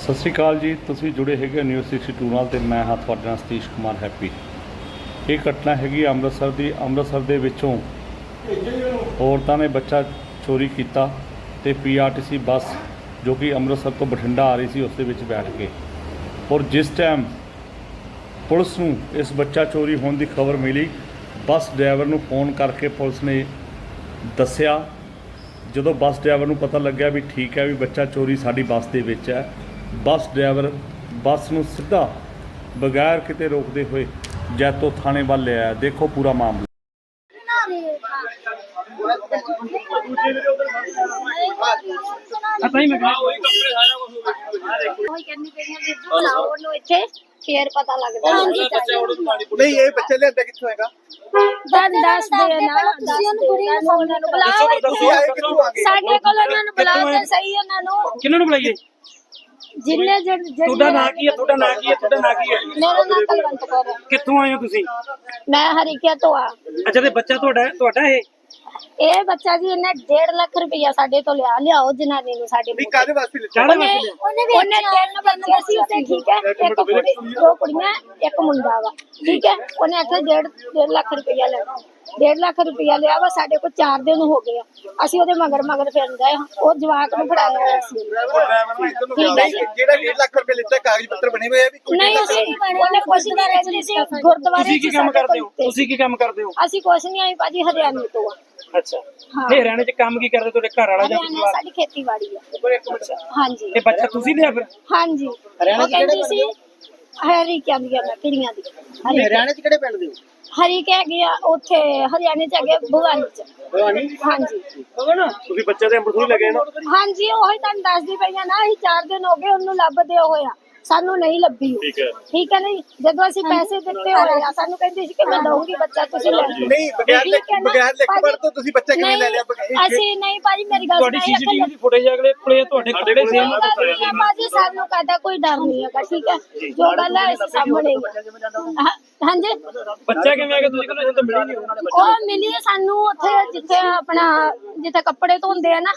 ਸਤਿ ਸ਼੍ਰੀ ਅਕਾਲ ਜੀ, ਤੁਸੀਂ ਜੁੜੇ ਹੈਗੇ ਨਿਊਜ਼ 62 ਨਾਲ ਤੇ ਮੈਂ ਹਾਂ ਤੁਹਾਡੇ ਨਾਲ ਸਤੀਸ਼ ਕੁਮਾਰ ਹੈਪੀ। ਇਹ ਘਟਨਾ ਹੈਗੀ ਅੰਮ੍ਰਿਤਸਰ ਦੀ, ਅੰਮ੍ਰਿਤਸਰ ਦੇ ਵਿੱਚੋਂ ਔਰਤਾਂ ਨੇ ਬੱਚਾ ਚੋਰੀ ਕੀਤਾ ਤੇ ਪੀਆਰਟੀਸੀ ਬੱਸ ਜੋ ਕਿ ਅੰਮ੍ਰਿਤਸਰ ਤੋਂ ਬਠਿੰਡਾ ਆ ਰਹੀ ਸੀ, ਉਸ ਦੇ ਵਿੱਚ ਬੈਠ ਕੇ। ਔਰ ਜਿਸ ਟਾਈਮ ਪੁਲਿਸ ਨੂੰ ਇਸ ਬੱਚਾ ਚੋਰੀ ਹੋਣ ਦੀ ਖਬਰ ਮਿਲੀ, ਬੱਸ ਡਰਾਈਵਰ ਨੂੰ ਫੋਨ ਕਰਕੇ ਪੁਲਿਸ ਨੇ ਦੱਸਿਆ। ਜਦੋਂ ਬੱਸ ਡਰਾਈਵਰ ਨੂੰ ਪਤਾ ਲੱਗਿਆ ਵੀ ਠੀਕ ਹੈ ਵੀ ਬੱਚਾ ਚੋਰੀ ਸਾਡੀ ਬੱਸ ਦੇ ਵਿੱਚ ਹੈ ਬੱਸ ਡਰਾਈਵਰ ਬੱਸ ਨੂੰ ਸਿੱਧਾ ਬਗੈਰ ਕਿਤੇ ਰੋਕਦੇ ਹੋਏ ਜੈਤੋ ਥਾਣੇ ਵੱਲ ਲੈ ਆਇਆ ਦੇਖੋ ਪੂਰਾ ਮਾਮਲਾ। ਪਤਾ ਹੀ ਮੈਂ ਕਿਹਾ ਉਹੀ ਕਹਿੰਦੀ ਪਈ ਆ ਵੀ ਬੁਲਾਓ ਉਹਨੂੰ ਇੱਥੇ ਫੇਰ ਪਤਾ ਲੱਗਦਾ। ਨਹੀਂ ਇਹ ਬੱਚਾ ਲਿਆਂਦਾ ਕਿੱਥੋਂ ਹੈਗਾ? ਦਸ ਦਸ ਦੇ ਨਾ ਤੁਸੀਂ ਉਹਨੂੰ ਉਹਨਾਂ ਨੂੰ ਬੁਲਾਓ ਇੱਥੇ। ਸਾਡੇ ਕੋਲ ਉਹਨਾਂ ਨੂੰ ਬੁਲਾਓ ਤੇ ਸਹੀ ਉਹਨਾਂ ਨੂੰ। ਕਿਹਨਾਂ ਨੂੰ ਬੁਲਾਈਏ? ਜਿੰਨੇ ਜਣ ਤੁਹਾਡਾ ਨਾਂ ਕੀ ਹੈ? ਤੁਹਾਡਾ ਨਾਂ ਕੀ ਹੈ? ਤੁਹਾਡਾ ਨਾਂ ਕੀ ਹੈ? ਮੇਰਾ ਨਾਮ ਕਲਵੰਤ ਕੌਰ ਹੈ। ਕਿੱਥੋਂ ਆਏ ਹੋ ਤੁਸੀਂ? ਮੈਂ ਹਰੀਕਿਆ ਤੋਂ ਆ। ਅੱਛਾ ਤੇ ਬੱਚਾ ਤੁਹਾਡਾ ਹੈ? ਤੁਹਾਡਾ ਇਹ? ਇਹ ਬੱਚਾ ਜੀ ਇਹਨੇ 1.5 ਲੱਖ ਰੁਪਇਆ ਸਾਡੇ ਤੋਂ ਲਿਆ। ਲਿਆਓ ਜਨਾਨੀ ਨੂੰ ਸਾਡੇ ਨਹੀਂ ਕਾਹਦੇ ਵਾਸਤੇ ਚਾੜਾ ਉਹਨੇ ਵਾਸਤੇ ਉਹਨੇ ਉਹਨੇ ਤਿੰਨ ਬੱਚੇ ਸੀ ਉਹਦੇ ਠੀਕ ਹੈ? ਇੱਕ ਕੁੜੀ ਦੋ ਕੁੜੀਆਂ ਇੱਕ ਮੁੰਡਾ ਵਾ। ਠੀਕ ਹੈ? ਉਹਨੇ ਆਖਿਆ ਡੇਢ ਡੇਢ ਲੱਖ ਰੁਪਇਆ ਲੈਣਾ। ਡੇਢ ਲੱਖ ਰੁਪਇਆ ਲਿਆ ਵਾ ਸਾਡੇ ਕੋਲ 4 ਦਿਨ ਹੋ ਗਏ ਆ। ਅਸੀਂ ਉਹਦੇ ਮਗਰ ਮਗਰ ਫਿਰਨ ਗਏ ਹਾਂ। ਉਹ ਜਵਾਕ ਨੂੰ ਫੜਾਇਆ ਹੋਇਆ ਸੀ। ਠੀਕ ਹੈ ਜੀ ਜਿਹੜਾ 1.5 ਲੱਖ ਰੁਪਏ ਲਿੱਤਾ ਕਾਗਜ਼ ਪੱਤਰ ਬਣੇ ਹੋਏ ਆ ਵੀ ਕੋਈ ਨਹੀਂ ਅਸੀਂ ਉਹਨੇ ਕੁਛ ਨਹੀਂ ਕਹਿੰਦੀ ਸੀ ਗੁਰਦੁਆਰੇ ਤੁਸੀਂ ਕੀ ਚ ਕੰਮ ਕਰਦੇ ਹੋ? ਤੁਸੀਂ ਕੀ ਕੰਮ ਕਰਦੇ ਹੋ? ਅਸੀਂ ਕੁਛ ਨਹੀਂ ਆਈ ਭਾਜੀ ਹਰਿਆਣੇ ਤੋਂ ਆ। ਅੱਛਾ। ਹਾਂ। ਇਹ ਹਰਿਆਣੇ ਚ ਕੰਮ ਕੀ ਕਰਦੇ? ਤੁਹਾਡੇ ਘਰ ਵਾਲਾ ਜਾਂ ਹਰਿਆਣੇ ਪਰਿਵਾਰ? ਸਾਡੀ ਖੇਤੀਬਾੜੀ ਆ। ਹਾਂਜੀ। ਇਹ ਬੱਚਾ ਤੁਸੀਂ ਲਿਆ ਫਿਰ? ਹਾਂਜੀ। ਉਹ ਕਹਿੰਦੀ ਸੀ ਹਰੀ ਕਹਿੰਦੀਆਂ ਮੈਂ ਕਿੜੀਆਂ ਦੀ? ਹਰੀ ਹਰਿਆਣੇ ਚ ਕਿਹੜੇ ਪਿੰਡ ਦੇ ਹੋ? ਹਰੀ ਕਹਿ ਗਿਆ ਉੱਥੇ ਹਰਿਆਣੇ ਚ ਹੈਗੇ ਭਵਾਨੀ ਚ। ਭਵਾਨੀ? ਹਾਂਜੀ। ਤੁਸੀਂ ਬੱਚੇ ਦੇ ਅੰਮ੍ਰਿਤਸਰ ਲੱਗੇ ਨਾ? ਹਾਂਜੀ ਉਹੀ ਤੁਹਾਨੂੰ ਦੱਸਦੀ ਪਈਆਂ ਨਾ ਅਸੀਂ 4 ਦਿਨ ਹੋ ਗਏ ਉਹਨੂੰ ਲੱਭਦੇ ਹੋਇਆ ਸਾਨੂੰ ਨਹੀਂ ਲੱਭੀ। ਠੀਕ ਹੈ। ਠੀਕ ਹੈ ਨਹੀਂ? ਜਦੋਂ ਅਸੀਂ ਪੈਸੇ ਦਿੱਤੇ ਹੋਏ ਆ ਸਾਨੂੰ ਕਹਿੰਦੀ ਸੀ ਕਿ ਮੈਂ ਦਊਂਗੀ ਬੱਚਾ ਤੁਸੀਂ ਲੈ ਲਓ। ਨਹੀਂ ਬਗੈਰ ਠੀਕ ਹੈ ਨਾ? ਬਗੈਰ ਲਿਖ ਤੋਂ ਤੁਸੀਂ ਬੱਚਾ ਕਿਵੇਂ ਲੈ ਲਿਆ? ਅਸੀਂ ਨਹੀਂ ਭਾਜੀ ਮੇਰੀ ਗੱਲ ਤੁਹਾਡੀ ਸੁਣੋ, ਸੀਸੀਟੀਵੀ ਦੀ ਫੁਟੇਜ ਅਗਲੇ ਕੋਲੇ ਤੁਹਾਡੇ ਕੋਲੇ ਕੋਈ ਸੇਮ ਹੈ ਭਾਜੀ ਸਾਨੂੰ ਕਹਦਾ ਕੋਈ ਡਰ ਨਹੀਂ ਹੈਗਾ ਠੀਕ ਹੈ? ਜੋ ਗੱਲ ਹੈ ਅਸੀਂ ਸਾਹਮਣੇ ਹੀ ਹੈ। ਹਾਂ- ਹਾਂਜੀ? ਬੱਚਾ ਕਿਵੇਂ ਆ ਗਿਆ ਤੁਸੀਂ ਕਹਿੰਦੇ ਤਾਂ ਮਿਲੀ ਨਹੀਂ ਉਹਨਾਂ ਉਹ ਮਿਲੀ ਸਾਨੂੰ ਉੱਥੇ ਜਿੱਥੇ ਆਪਣਾ ਜਿੱਥੇ ਕੱਪੜੇ ਧੋਂਦੇ ਆ ਨਾ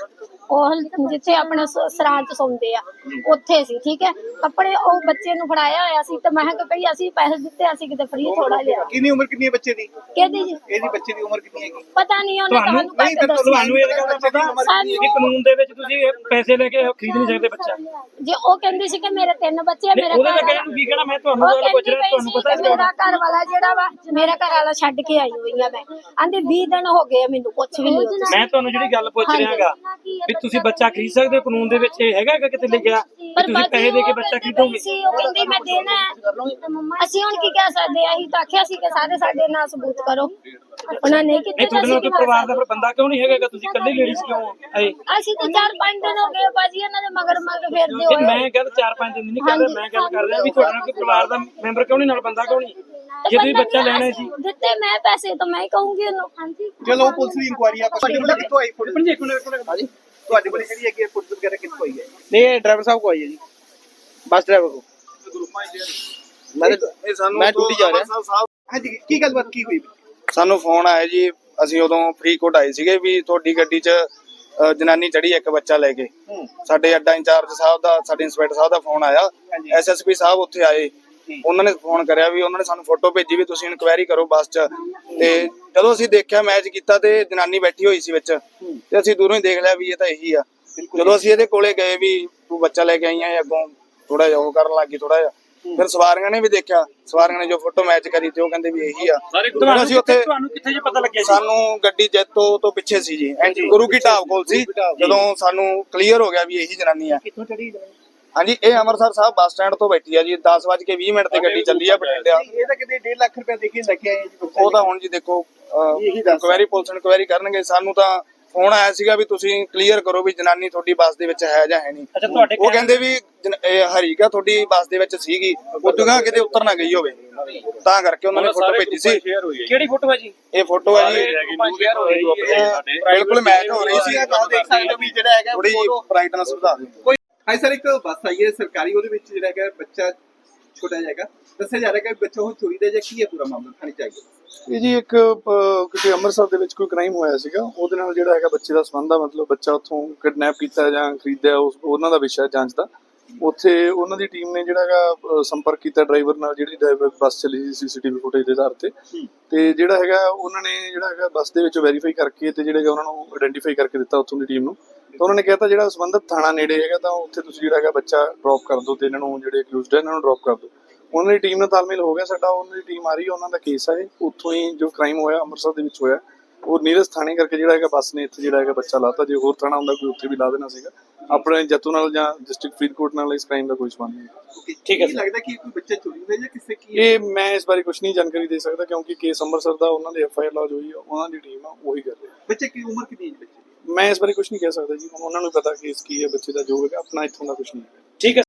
ਉਹ ਜਿੱਥੇ ਆਪਣਾ ਸਰਾਂ ਚ ਸੌਂਦੇ ਆ ਉੱਥੇ ਸੀ ਠੀਕ ਹੈ? ਕੱਪੜੇ ਉਹ ਬੱਚੇ ਨੂੰ ਫੜਾਇਆ ਹੋਇਆ ਸੀ ਤੇ ਮੈਂ ਕਿਹਾ ਭਈ ਅਸੀਂ ਪੈਸੇ ਦਿੱਤੇ ਅਸੀਂ ਕਿਤੇ ਫ੍ਰੀ ਥੋੜਾ ਲਿਆ ਕਿੰਨੀ ਉਮਰ ਕਿੰਨੀ ਹੈ ਬੱਚੇ ਦੀ? ਕਹਿੰਦੀ ਜੀ? ਇਹਦੀ ਬੱਚੇ ਦੀ ਉਮਰ ਕਿੰਨੀ ਹੈਗੀ? ਪਤਾ ਨਹੀਂ ਉਹਨੇ ਤੁਹਾਨੂੰ ਨਹੀਂ, ਦੱਸਿਆ। ਤੁਹਾਨੂੰ ਇਹ ਗੱਲ ਦਾ ਪਤਾ? ਕਿ ਕਾਨੂੰਨ ਦੇ ਵਿੱਚ ਤੁਸੀਂ ਇਹ ਪੈਸੇ ਲੈ ਕੇ ਖਰੀਦ ਨਹੀਂ ਸਕਦੇ ਬੱਚਾ। ਜੇ ਉਹ ਕਹਿੰਦੀ ਸੀ ਕਿ ਮੇਰੇ ਤਿੰਨ ਬੱਚੇ ਆ, ਮੇਰਾ ਉਹਦੇ ਘਰ ਤਾਂ ਕਹਿਣ ਨੂੰ ਕੀ ਕਹਿਣਾ? ਮੈਂ ਤੁਹਾਨੂੰ ਗੱਲ ਪੁੱਛ ਰਿਹਾ ਤੁਹਾਨੂੰ ਪਤਾ ਕਿ ਮੇਰਾ ਘਰ ਵਾਲਾ ਜਿਹੜਾ ਵਾ ਮੇਰਾ ਘਰ ਵਾਲਾ ਛੱਡ ਕੇ ਆਈ ਹੋਈ ਆ ਮੈਂ। ਆਂਦੇ 20 ਦਿਨ ਹੋ ਗਏ ਮੈਨੂੰ ਕੁਛ ਵੀ ਨਹੀਂ। ਮੈਂ ਤੁਹਾਨੂੰ ਜਿਹੜੀ ਗੱਲ ਪੁੱਛ। ਰਿਹਾਗਾ ਵੀ ਤੁਸੀਂ ਬੱਚਾ ਖਰੀਦ ਸਕਦੇ ਹੋ? ਕਾਨੂੰਨ ਦੇ ਵਿੱਚ ਇਹ ਹੈਗਾ ਕਿ ਕਿਤੇ ਲਿਖਿਆ ਪਰ ਤੁਸੀਂ ਪੈਸੇ ਦੇ ਕੇ ਬੱਚਾ ਖਰੀਦੋਗੇ? ਸੀ, ਉਹ ਕਹਿੰਦੀ ਮੈਂ ਦੇਣਾ ਹੈ। ਅਸੀਂ ਹੁਣ ਕੀ ਕਹਿ ਸਕਦੇ ਆ ਅਸੀਂ ਤਾਂ ਆਖਿਆ ਸੀ ਕਿ ਸਾਰੇ ਸਾਡੇ ਨਾਲ ਸਬੂਤ ਕਰੋ। ਉਹਨਾਂ ਨੇ ਕੀਤਾ ਨਹੀਂ ਤੁਹਾਡੇ ਨਾਲ ਕੋਈ ਪਰਿਵਾਰ ਦਾ ਫਿਰ ਬੰਦਾ ਕਿਉਂ ਨਹੀਂ ਹੈਗਾ ਕਿ ਤੁਸੀਂ ਇਕੱਲੇ ਲੇਡੀਜ਼ ਕਿਉਂ ਆਏ ਅਸੀਂ ਤਾਂ ਚਾਰ ਪੰਜ ਦਿਨ ਹੋ ਗਏ ਭਾਜੀ ਇਹਨਾਂ ਦੇ ਮਗਰ ਮਗਰ ਫਿਰਦੇ ਨਹੀਂ, ਹੋਏ। ਮੈਂ ਗੱਲ 4-5 ਦਿਨ ਨਹੀਂ ਕਰ ਰਿਹਾ ਮੈਂ ਗੱਲ ਕਰ ਰਿਹਾ ਵੀ ਤੁਹਾਡੇ ਨਾਲ ਕੋਈ ਪਰਿਵਾਰ ਦਾ ਮੈਂਬਰ ਕਿਉਂ ਨਹੀਂ ਨਾਲ ਬੰਦਾ ਕਿਉਂ ਨਹੀਂ? ਜੇ ਤੁਸੀਂ ਬੱਚਾ ਲੈਣਾ ਸੀ ਦਿੱਤੇ ਮੈਂ ਪੈਸੇ ਤਾਂ ਮੈਂ ਹੀ ਕਹੂੰਗੀ ਉਹਨੂੰ ਹਾਂਜੀ ਚਲੋ ਪੁਲਿਸ ਦੀ ਇਨਕੁਆਇਰੀ ਆ ਕਿੱਥੋਂ ਆਈ ਫੋਟੋ ਹਾਂਜੀ ਤੁਹਾਡੇ ਕੋਲ ਜਿਹੜੀ ਹੈਗੀ ਫੋਟੋ ਵਗੈਰਾ ਕਿੱਥੋਂ ਆਈ ਹੈ? ਨਹੀਂ ਡਰਾਈਵਰ ਸਾਹਿਬ ਕੋ ਆਈ ਹੈ ਜੀ। ਬੱਸ ਡਰਾਈਵਰ ਕੋ। ਮੈਂ ਇਹ ਸਾਨੂੰ ਮੈਂ ਡਿਊਟੀ ਜਾ ਰਿਹਾ। ਸਾਹਿਬ ਹਾਂਜੀ ਕੀ ਗੱਲਬਾਤ ਕੀ ਹੋਈ? ਸਾਨੂੰ ਫੋਨ ਆਇਆ ਜੀ ਅਸੀਂ ਉਦੋਂ ਫਰੀਦਕੋਟ ਆਏ ਸੀਗੇ ਵੀ ਤੁਹਾਡੀ ਗੱਡੀ 'ਚ ਅ, ਜਨਾਨੀ ਚੜੀ ਇੱਕ ਬੱਚਾ ਲੈ ਕੇ। ਸਾਡੇ ਅੱਡਾ ਇੰਚਾਰਜ ਸਾਹਿਬ ਦਾ ਸਾਡੇ ਇੰਸਪੈਕਟਰ ਸਾਹਿਬ ਦਾ ਫੋਨ ਆਇਆ। ਐਸਐਸਪੀ ਸਾਹਿਬ ਉੱਥੇ ਆਏ। ਉਹਨਾਂ ਨੇ ਫੋਨ ਕਰਿਆ ਵੀ ਉਹਨਾਂ ਨੇ ਸਾਨੂੰ ਫੋਟੋ ਭੇਜੀ ਵੀ ਤੁਸੀਂ ਇਨਕੁਆਇਰੀ ਕਰੋ ਬੱਸ 'ਚ। ਤੇ ਜਦੋਂ ਅਸੀਂ ਦੇਖਿਆ ਮੈਚ ਕੀਤਾ ਤੇ ਜਨਾਨੀ ਬੈਠੀ ਹੋਈ ਸੀ ਵਿੱਚ। ਤੇ ਅਸੀਂ ਦੂਰੋਂ ਹੀ ਦੇਖ ਲਿਆ ਵੀ ਇਹ ਤਾਂ ਇਹੀ ਆ। ਜਦੋਂ ਅਸੀਂ ਇਹਦੇ ਕੋਲੇ ਗਏ ਵੀ ਤੂੰ ਬੱਚਾ ਲੈ ਕੇ ਆਈ ਆ ਅੱਗੋਂ ਥੋੜਾ ਜਿਹਾ ਉਹ ਕਰਨ ਲੱਗੀ ਥੋੜਾ ਜਿਹਾ ਫਿਰ ਸਵਾਰੀਆਂ ਨੇ ਵੀ ਦੇਖਿਆ ਸਵਾਰੀਆਂ ਨੇ ਜੋ ਫੋਟੋ ਮੈਚ ਕਰੀ ਤੇ ਉਹ ਕਹਿੰਦੇ ਵੀ ਇਹੀ ਆ। ਤੁਹਾਨੂੰ ਅਸੀਂ ਉੱਥੇ ਤੁਹਾਨੂੰ ਕਿੱਥੇ ਜੇ ਪਤਾ ਲੱਗਿਆ ਜੀ? ਸਾਨੂੰ ਗੱਡੀ ਜੈਤੋ ਤੋਂ ਪਿੱਛੇ ਸੀ ਜੀ ਗੁਰੂ ਕੀ ਢਾਬ ਕੋਲ ਸੀ ਜਦੋਂ ਸਾਨੂੰ ਕਲੀਅਰ ਹੋ ਗਿਆ ਵੀ ਇਹੀ ਜਨਾਨੀ ਆ। ਕਿੱਥੋਂ ਚੜੀ ਹਾਂਜੀ ਇਹ ਅੰਮ੍ਰਿਤਸਰ ਸਾਹਿਬ ਬੱਸ ਸਟੈਂਡ ਤੋਂ ਬੈਠੀ ਆ ਜੀ 10:20 ਮਿੰਟ ਤੇ ਗੱਡੀ ਚੱਲੀ ਆ ਬਠਿੰਡਿਆ ਇਹ ਤਾਂ ਕਿਤੇ 1.5 ਲੱਖ ਰੁਪਏ ਦੇ ਕੇ ਲੈ ਕੇ ਆਏ ਜੀ ਉਹ ਤਾਂ ਹੁਣ ਜੀ ਦੇਖੋ ਇਹੀ ਦੱਸ। ਇਨਕੁਆਇਰੀ ਪੁਲਿਸ ਇਨਕੁਆਇਰੀ ਕਰਨਗੇ ਸਾਨੂੰ ਤਾਂ ਫੋਨ ਆਇਆ ਸੀਗਾ ਵੀ ਤੁਸੀਂ ਕਲੀਅਰ ਕਰੋ ਵੀ ਜਨਾਨੀ ਤੁਹਾਡੀ ਬੱਸ ਦੇ ਵਿੱਚ ਹੈ ਜਾਂ ਹੈ ਨਹੀਂ। ਅੱਛਾ ਤੁਹਾਡੇ ਉਹ ਕਹਿੰਦੇ ਵੀ ਜਨ- ਇਹ ਹਰੀਕਾ ਤੁਹਾਡੀ ਬੱਸ ਦੇ ਵਿੱਚ ਸੀਗੀ। ਉਦੋਂ ਕਿਤੇ ਉਤਰ ਨਾ ਗਈ ਹੋਵੇ। ਤਾਂ ਕਰਕੇ ਉਹਨਾਂ ਨੇ ਫੋਟੋ ਭੇਜੀ ਸੀ। ਕਿਹੜੀ ਫੋਟੋ ਹੈ ਜੀ? ਇਹ ਫੋਟੋ ਹੈ ਜੀ। ਬਿਲਕੁਲ ਮੈਚ ਹੋ ਰਹੀ ਸੀ। ਆਹ ਦੇਖ ਸਕਦੇ ਹੋ ਵੀ ਜਿਹੜਾ ਹੈਗਾ ਥੋੜੀ ਬ੍ਰਾਈਟਨੈਸ ਵਧਾ ਦਿਓ। ਕੋਈ ਹਾਂ ਸਰ ਇੱਕ ਬੱਸ ਆਈ ਹੈ ਸਰਕਾਰੀ ਉਹਦੇ ਵਿੱਚ ਜਿਹੜਾ ਹੈਗਾ ਬੱਚਾ ਛੋਟਾ ਜਿਹਾ ਹੈਗਾ। ਦੱਸਿਆ ਜਾ ਰਿਹਾ ਕਿ ਬੱਚਾ ਉਹ ਚੋਰੀ ਦਾ ਜਾਂ ਕੀ ਹੈ ਪੂਰਾ ਮਾਮਲਾ? ਥਾਣੇ ਚਾਹੀਏ ਇਹ ਜੀ ਇੱਕ ਅਹ, ਕਿਤੇ ਅੰਮ੍ਰਿਤਸਰ ਦੇ ਵਿੱਚ ਕੋਈ ਕ੍ਰਾਈਮ ਹੋਇਆ ਸੀਗਾ ਉਹਦੇ ਨਾਲ ਜਿਹੜਾ ਹੈਗਾ ਬੱਚੇ ਦਾ ਸੰਬੰਧ ਆ ਮਤਲਬ ਬੱਚਾ ਉੱਥੋਂ ਕਿਡਨੈਪ ਕੀਤਾ ਜਾਂ ਖਰੀਦਿਆ ਉਸ ਉਹਨਾਂ ਦਾ ਵਿਸ਼ਾ ਜਾਂਚ ਦਾ। ਉੱਥੇ ਉਹਨਾਂ ਦੀ ਟੀਮ ਨੇ ਜਿਹੜਾ ਹੈਗਾ ਅਹ, ਸੰਪਰਕ ਕੀਤਾ ਡਰਾਈਵਰ ਨਾਲ ਜਿਹੜੀ ਡਰਾਈਵਰ ਬੱਸ ਚੱਲੀ ਸੀ ਸੀਸੀਟੀਵੀ ਫੁਟੇਜ ਦੇ ਆਧਾਰ ਤੇ। ਤੇ ਜਿਹੜਾ ਹੈਗਾ ਉਹਨਾਂ ਨੇ ਜਿਹੜਾ ਹੈਗਾ ਬੱਸ ਦੇ ਵਿੱਚ ਵੈਰੀਫਾਈ ਕਰਕੇ ਤੇ ਜਿਹੜਾ ਹੈਗਾ ਉਹਨਾਂ ਨੂੰ ਆਇਡੈਂਟੀਫਾਈ ਕਰਕੇ ਦਿੱਤਾ ਉੱਥੋਂ ਦੀ ਟੀਮ ਨੂੰ। ਤਾਂ ਉਹਨਾਂ ਨੇ ਕਹਿਤਾ ਜਿਹੜਾ ਸੰਬੰਧਿਤ ਥਾਣਾ ਨੇੜੇ ਹੈਗਾ ਤਾਂ ਉੱਥੇ ਤੁਸੀਂ ਜਿਹੜਾ ਹੈਗਾ ਬੱਚਾ ਡ੍ਰੌਪ ਕਰ ਦਿਓ ਤੇ ਇਹਨਾਂ ਨੂੰ ਜਿਹੜੇ ਅਕਿਊਜ਼ਡ ਹੈ ਇਹਨਾਂ ਨੂੰ ਡ੍ਰੌਪ ਕਰ ਦਿਓ। ਉਹਨਾਂ ਦੀ ਟੀਮ ਨਾਲ ਤਾਲਮੇਲ ਹੋ ਗਿਆ ਸਾਡਾ ਉਹਨਾਂ ਦੀ ਟੀਮ ਆ ਰਹੀ ਹੈ ਉਹਨਾਂ ਦਾ ਕੇਸ ਹੈ ਇਹ। ਉੱਥੋਂ ਹੀ ਜੋ ਕ੍ਰਾਈਮ ਹੋਇਆ ਅੰਮ੍ਰਿਤਸਰ ਦੇ ਵਿੱਚ ਹੋਇਆ। ਉਹ ਨੀਰਜ ਥਾਣੇ ਕਰਕੇ ਜਿਹੜਾ ਹੈਗਾ ਬੱਸ ਨੇ ਇੱਥੇ ਜਿਹੜਾ ਹੈਗਾ ਬੱਚਾ ਲਾਤਾ। ਜੇ ਹੋਰ ਥਾਣਾ ਹੁੰਦਾ ਕੋਈ ਉੱਥੇ ਵੀ ਲਾ ਦੇਣਾ ਸੀਗਾ। ਆਪਣੇ ਜੱਤੂ ਨਾਲ ਜਾਂ ਡਿਸਟ੍ਰਿਕਟ ਫਰੀਦਕੋਟ ਨਾਲ ਇਸ ਕ੍ਰਾਈਮ ਦਾ ਕੋਈ ਸੰਬੰਧ ਨਹੀਂ ਠੀਕ ਹੈ। ਲੱਗਦਾ ਕਿ ਕੋਈ ਬੱਚਾ ਚੋਰੀ ਹੋਇਆ ਜਾਂ ਕਿਸੇ ਕੀ ਇਹ ਮੈਂ ਇਸ ਬਾਰੇ ਕੁਝ ਨਹੀਂ ਜਾਣਕਾਰੀ ਦੇ ਸਕਦਾ ਕਿਉਂਕਿ ਕੇਸ ਅੰਮ੍ਰਿਤਸਰ ਦਾ ਉਹਨਾਂ ਦੇ ਐਫ ਆਈ ਆਰ ਲੌਜ ਹੋਈ ਉਹਨਾਂ ਦੀ ਟੀਮ ਆ ਉਹੀ ਕਰ ਰਹੀ ਹੈ। ਬੱਚੇ ਕੀ ਉਮਰ ਕਿੰਨੀ ਹੈ ਬੱਚੇ? ਮੈਂ ਇਸ ਬਾਰੇ ਕੁਝ ਨਹੀਂ ਕਹਿ ਸਕਦਾ ਜੀ। ਹੁਣ ਉਹਨਾਂ ਨੂੰ ਪਤਾ ਕੇਸ ਕੀ ਹੈ, ਬੱਚੇ ਦਾ ਜੋ ਹੈਗਾ ਆਪਣਾ ਇੱਥੋਂ ਦਾ ਕੁਝ ਨਹੀਂ ਹੈ। ਠੀਕ ਹੈ।